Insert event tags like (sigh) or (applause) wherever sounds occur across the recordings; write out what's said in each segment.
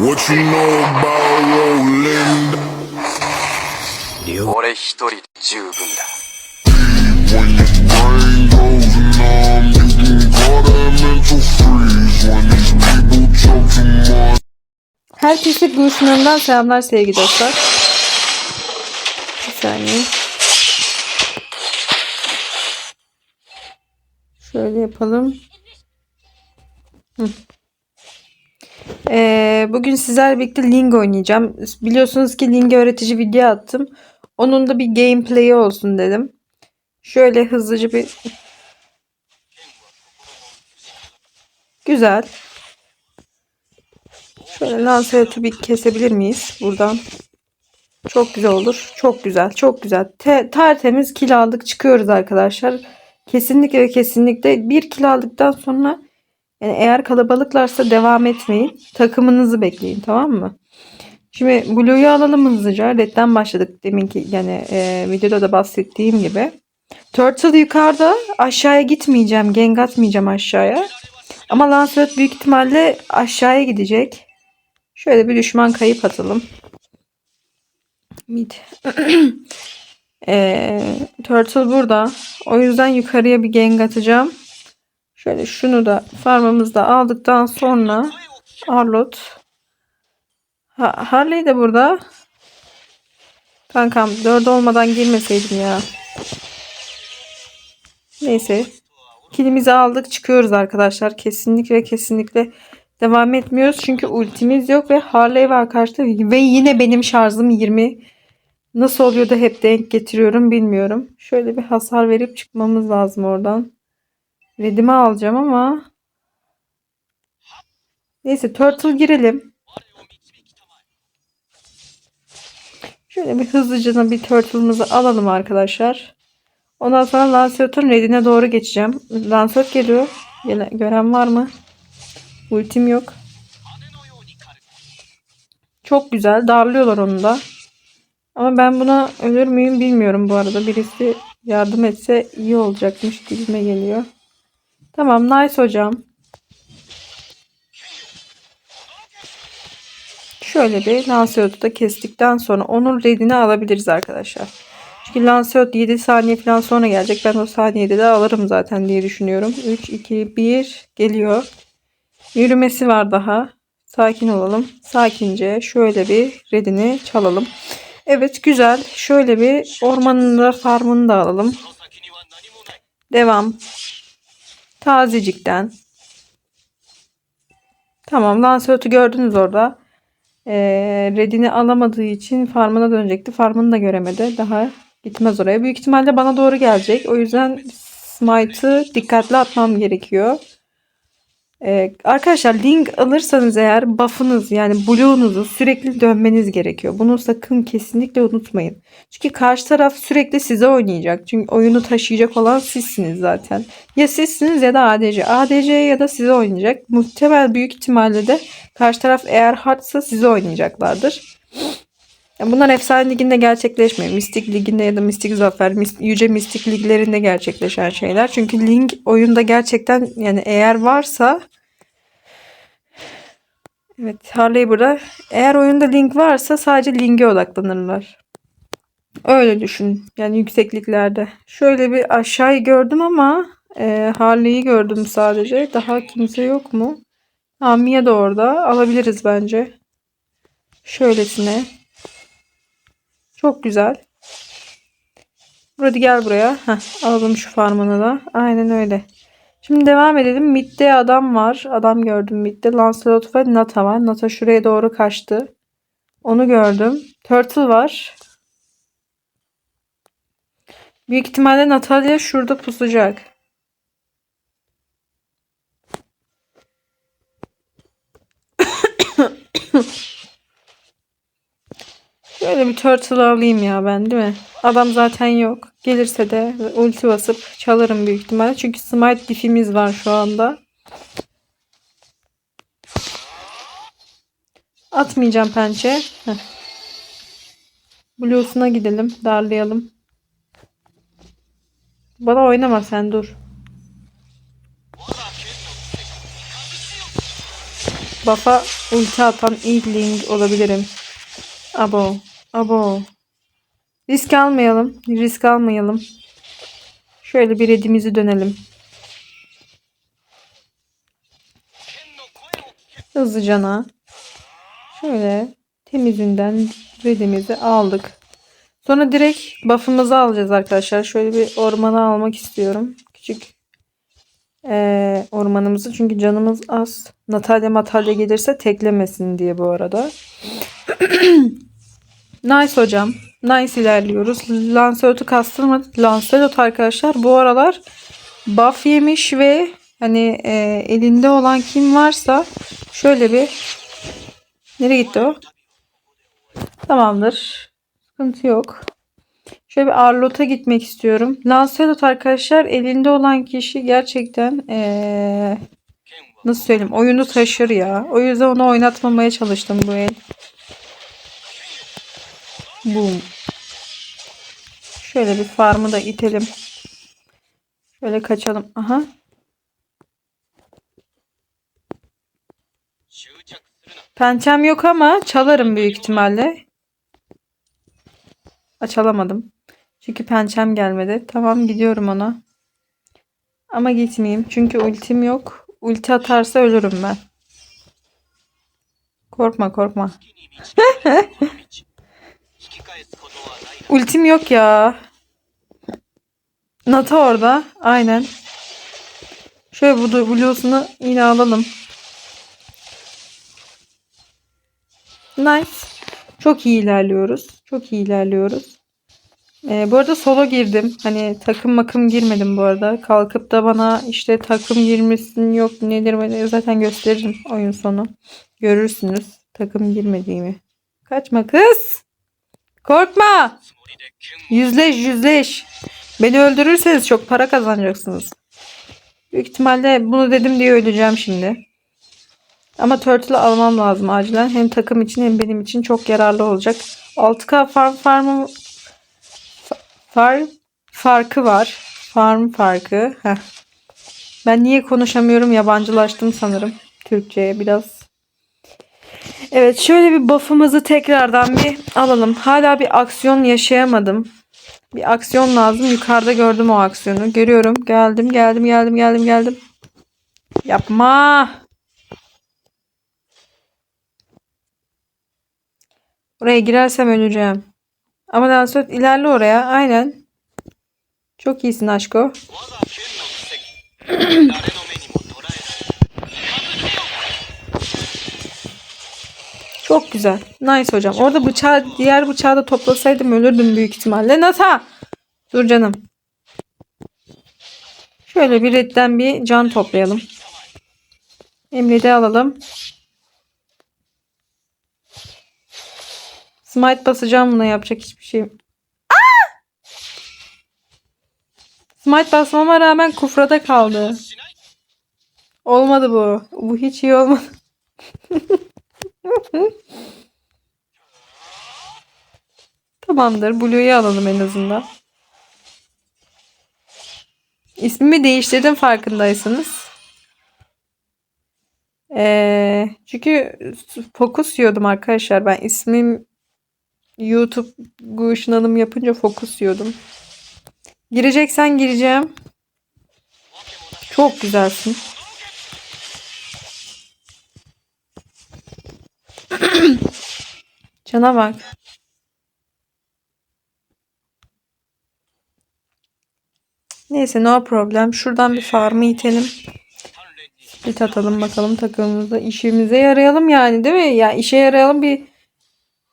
What you know about rolling? 俺一人で十分だ When your brain goes numb, you can call that mental freeze. When these people talk too much. Herkese görüşümden selamlar sevgili dostlar. Bir saniye. Şöyle yapalım. Hı. Ee, bugün sizlerle birlikte Ling oynayacağım. Biliyorsunuz ki Ling'e öğretici video attım. Onun da bir gameplay'i olsun dedim. Şöyle hızlıca bir... Güzel. Şöyle Lancelot'u bir kesebilir miyiz buradan? Çok güzel olur. Çok güzel. Çok güzel. Te- tertemiz kil aldık. Çıkıyoruz arkadaşlar. Kesinlikle ve kesinlikle bir kil aldıktan sonra yani eğer kalabalıklarsa devam etmeyin. Takımınızı bekleyin tamam mı? Şimdi Blue'yu alalım hızlıca. Red'den başladık deminki yani e, videoda da bahsettiğim gibi. Turtle yukarıda. Aşağıya gitmeyeceğim. Gank atmayacağım aşağıya. Ama Lancelot büyük ihtimalle aşağıya gidecek. Şöyle bir düşman kayıp atalım. Mid. Ee, (clears throat) Turtle burada. O yüzden yukarıya bir gank atacağım. Şöyle şunu da farmımızda aldıktan sonra Arlot. Ha, Harley de burada. Kankam 4 olmadan girmeseydim ya. Neyse. Kilimizi aldık çıkıyoruz arkadaşlar. Kesinlikle kesinlikle devam etmiyoruz. Çünkü ultimiz yok ve Harley var karşıda. Ve yine benim şarjım 20. Nasıl oluyor da hep denk getiriyorum bilmiyorum. Şöyle bir hasar verip çıkmamız lazım oradan. Redimi alacağım ama. Neyse Turtle girelim. Şöyle bir hızlıca bir Turtle'ımızı alalım arkadaşlar. Ondan sonra Lancelot'un redine doğru geçeceğim. Lancelot geliyor. Gele- gören var mı? Ultim yok. Çok güzel. Darlıyorlar onu da. Ama ben buna ölür müyüm bilmiyorum bu arada. Birisi yardım etse iyi olacakmış gibime geliyor. Tamam nice hocam. Şöyle bir Lancelot'u da kestikten sonra onun redini alabiliriz arkadaşlar. Çünkü Lancelot 7 saniye falan sonra gelecek. Ben o saniyede de alırım zaten diye düşünüyorum. 3, 2, 1 geliyor. Yürümesi var daha. Sakin olalım. Sakince şöyle bir redini çalalım. Evet güzel. Şöyle bir ormanın da farmını da alalım. Devam. Tazecikten. Tamam Lancelot'u gördünüz orada. Ee, redini alamadığı için farmına dönecekti. Farmını da göremedi. Daha gitmez oraya. Büyük ihtimalle bana doğru gelecek. O yüzden smite'ı dikkatli atmam gerekiyor. Ee, arkadaşlar link alırsanız eğer buff'ınız yani blue'unuzu sürekli dönmeniz gerekiyor. Bunu sakın kesinlikle unutmayın. Çünkü karşı taraf sürekli size oynayacak. Çünkü oyunu taşıyacak olan sizsiniz zaten. Ya sizsiniz ya da ADC. ADC ya da size oynayacak. Muhtemel büyük ihtimalle de karşı taraf eğer hardsa size oynayacaklardır. Bunlar efsane liginde gerçekleşmiyor. Mistik liginde ya da mistik zafer, yüce mistik liglerinde gerçekleşen şeyler. Çünkü link oyunda gerçekten yani eğer varsa Evet Harley burada. Eğer oyunda link varsa sadece linke odaklanırlar. Öyle düşün. Yani yüksekliklerde. Şöyle bir aşağıyı gördüm ama e, Harley'i gördüm sadece. Daha kimse yok mu? Ha, Mia da orada. Alabiliriz bence. Şöylesine. Çok güzel. Burada gel buraya. Heh, alalım şu farmını da. Aynen öyle. Şimdi devam edelim. Mid'de adam var. Adam gördüm mid'de. Lancelot ve Nata var. Nata şuraya doğru kaçtı. Onu gördüm. Turtle var. Büyük ihtimalle Natalia şurada pusacak. Şöyle bir turtle alayım ya ben değil mi? Adam zaten yok. Gelirse de ulti basıp çalarım büyük ihtimalle. Çünkü smite diff'imiz var şu anda. Atmayacağım pençe. Blue'suna gidelim. Darlayalım. Bana oynama sen dur. buff'a ulti atan ilk olabilirim. Abo. Abo. Risk almayalım. Risk almayalım. Şöyle bir redimizi dönelim. Hızlıcana. Şöyle temizinden redimizi aldık. Sonra direkt buff'ımızı alacağız arkadaşlar. Şöyle bir ormanı almak istiyorum. Küçük eee, ormanımızı. Çünkü canımız az. Natalya Matalya gelirse teklemesin diye bu arada. (clears throat) nice hocam. Nice ilerliyoruz. Lancelot'u kastırmadık. Lancelot arkadaşlar bu aralar buff yemiş ve hani eee, elinde olan kim varsa şöyle bir nereye gitti o? Tamamdır. Sıkıntı yok. Şöyle bir Arlot'a gitmek istiyorum. Lancelot arkadaşlar elinde olan kişi gerçekten eee, nasıl söyleyeyim oyunu taşır ya. O yüzden onu oynatmamaya çalıştım bu el. Boom. Şöyle bir farmı da itelim. Şöyle kaçalım. Aha. Pençem yok ama çalarım büyük ihtimalle. Açalamadım. Çünkü pençem gelmedi. Tamam gidiyorum ona. Ama gitmeyeyim. Çünkü ultim yok. Ulti atarsa ölürüm ben. Korkma korkma. (laughs) Ultim yok ya. Nata orada. Aynen. Şöyle bu blues'unu yine alalım. Nice. Çok iyi ilerliyoruz. Çok iyi ilerliyoruz. Ee, bu arada solo girdim. Hani takım makım girmedim bu arada. Kalkıp da bana işte takım girmişsin yok nedir nedir zaten gösteririm oyun sonu. Görürsünüz takım girmediğimi. Kaçma kız. Korkma. Yüzleş yüzleş. Beni öldürürseniz çok para kazanacaksınız. Büyük ihtimalle bunu dedim diye öleceğim şimdi. Ama Turtle'ı almam lazım acilen. Hem takım için hem benim için çok yararlı olacak. 6K farm farmı farm farkı var. Farm farkı. Heh. Ben niye konuşamıyorum? Yabancılaştım sanırım. Türkçe'ye biraz. Evet şöyle bir buff'ımızı tekrardan bir alalım. Hala bir aksiyon yaşayamadım. Bir aksiyon lazım. Yukarıda gördüm o aksiyonu. Görüyorum. Geldim geldim geldim geldim geldim. Yapma. Oraya girersem öleceğim. Ama Lancelot ilerle oraya. Aynen. Çok iyisin aşko. (clears throat) Çok güzel. Nice hocam. Orada bıçağı, diğer bıçağı da toplasaydım ölürdüm büyük ihtimalle. Nata! Dur canım. Şöyle bir redden bir can toplayalım. Emre'de alalım. Smite basacağım buna yapacak hiçbir şey. Aa! Smite basmama rağmen kufrada kaldı. Olmadı bu. Bu hiç iyi olmadı. (laughs) (laughs) Tamamdır. Blue'yu alalım en azından. İsmimi değiştirdim farkındaysanız. Ee, çünkü fokus yiyordum arkadaşlar. Ben ismim YouTube ışınlanım yapınca fokus yiyordum. Gireceksen gireceğim. Çok güzelsin. Cana bak. Neyse no problem. Şuradan bir farmı itelim. Bir atalım bakalım takımımıza. işimize yarayalım yani değil mi? Ya yani işe yarayalım bir,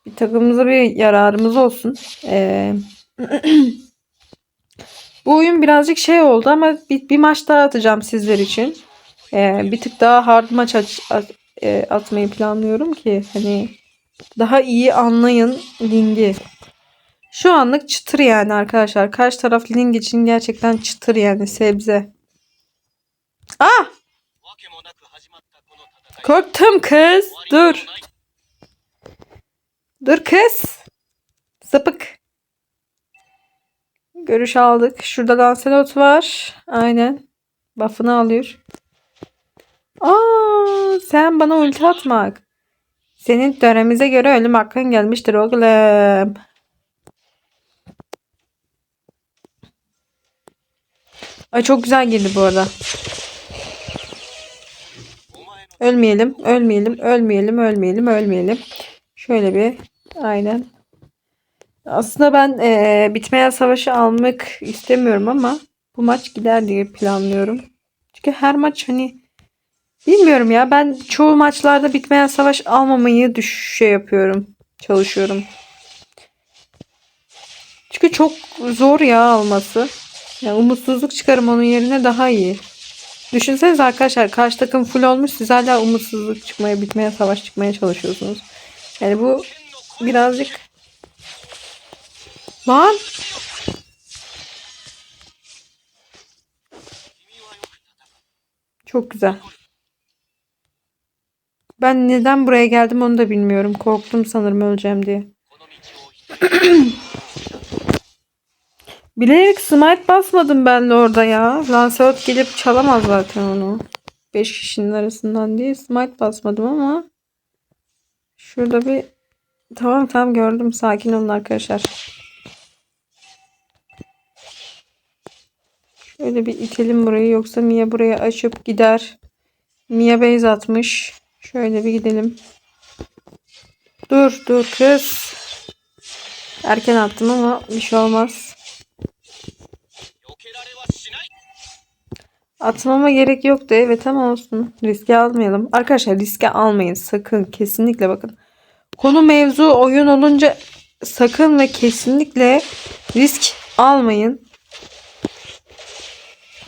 bir takımımıza bir yararımız olsun. Ee, (clears throat) bu oyun birazcık şey oldu ama bir, bir maç daha atacağım sizler için. Ee, bir tık daha hard maç aç, at, e, atmayı planlıyorum ki hani daha iyi anlayın Ling'i. Şu anlık çıtır yani arkadaşlar. Karşı taraf Ling için gerçekten çıtır yani sebze. Ah! Korktum kız. Dur. Dur kız. Sapık. Görüş aldık. Şurada Lancelot var. Aynen. Buff'ını alıyor. Aa, sen bana ulti atmak. Senin dönemimize göre ölüm hakkın gelmiştir oğlum. Ay çok güzel girdi bu arada. Ölmeyelim, ölmeyelim, ölmeyelim, ölmeyelim, ölmeyelim. Şöyle bir, aynen. Aslında ben eee bitmeyen savaşı almak istemiyorum ama bu maç gider diye planlıyorum. Çünkü her maç hani bilmiyorum ya ben çoğu maçlarda bitmeyen savaş almamayı düş şey yapıyorum. Çalışıyorum. Çünkü çok zor ya alması. Ya umutsuzluk çıkarım onun yerine daha iyi. Düşünsenize arkadaşlar karşı takım full olmuş siz hala umutsuzluk çıkmaya bitmeye savaş çıkmaya çalışıyorsunuz. Yani bu birazcık Lan çok güzel. Ben neden buraya geldim onu da bilmiyorum. Korktum sanırım öleceğim diye. Bilerek smite basmadım ben de orada ya. Lancelot gelip çalamaz zaten onu. 5 kişinin arasından değil. Smite basmadım ama. Şurada bir... Tamam tamam gördüm. Sakin olun arkadaşlar. Şöyle bir itelim burayı. Yoksa Mia buraya açıp gider. Mia base atmış. Şöyle bir gidelim. Dur dur kız. Erken attım ama bir şey olmaz. Atmama gerek yoktu evet ama olsun. Riske almayalım. Arkadaşlar riske almayın sakın. Kesinlikle bakın. Konu mevzu oyun olunca sakın ve kesinlikle risk almayın.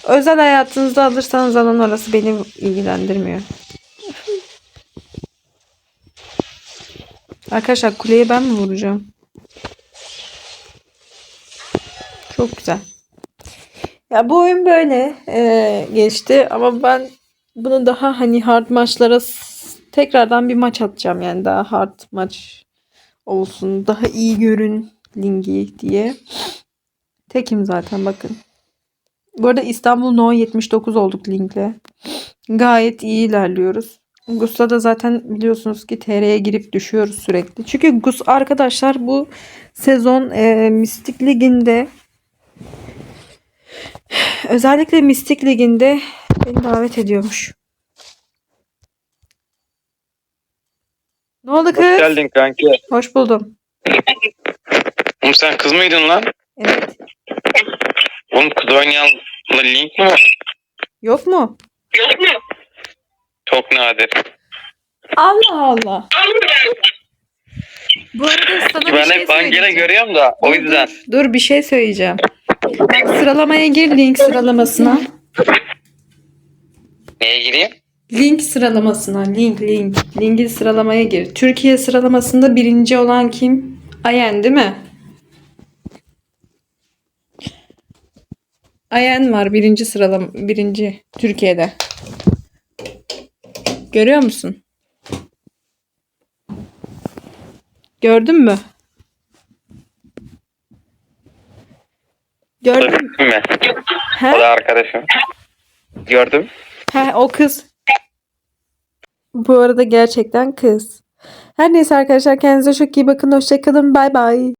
Özel hayatınızda alırsanız alın orası beni ilgilendirmiyor. Arkadaşlar kuleye ben mi vuracağım? Çok güzel. Ya bu oyun böyle eee, geçti ama ben bunu daha hani hard maçlara tekrardan bir maç atacağım yani daha hard maç olsun daha iyi görün Lingi diye. Tekim zaten bakın. Bu arada İstanbul No 79 olduk Link'le. Gayet iyi ilerliyoruz. Gus'la da zaten biliyorsunuz ki TR'ye girip düşüyoruz sürekli. Çünkü Gus arkadaşlar bu sezon eee Mistik Ligi'nde Özellikle Mistik Ligi'nde beni davet ediyormuş. Ne oldu kız? Hoş geldin kanki. Hoş buldum. Oğlum sen kız mıydın lan? Evet. Oğlum kız oynayanla link mi var? Yok mu? Çok nadir. Allah Allah. Bu arada sana bir ben şey hep söyleyeceğim. görüyorum da o yüzden. Dur, dur bir şey söyleyeceğim. Bak sıralamaya gir link sıralamasına. Neye gireyim? Link sıralamasına. Link link. Linkin sıralamaya gir. Türkiye sıralamasında birinci olan kim? Ayen değil mi? Ayen var birinci sıralama birinci Türkiye'de. Görüyor musun? Gördün mü? Gördün mü? He? O da arkadaşım. Gördüm. He, o kız. Bu arada gerçekten kız. Her neyse arkadaşlar kendinize çok iyi bakın. Hoşçakalın. Bay bay.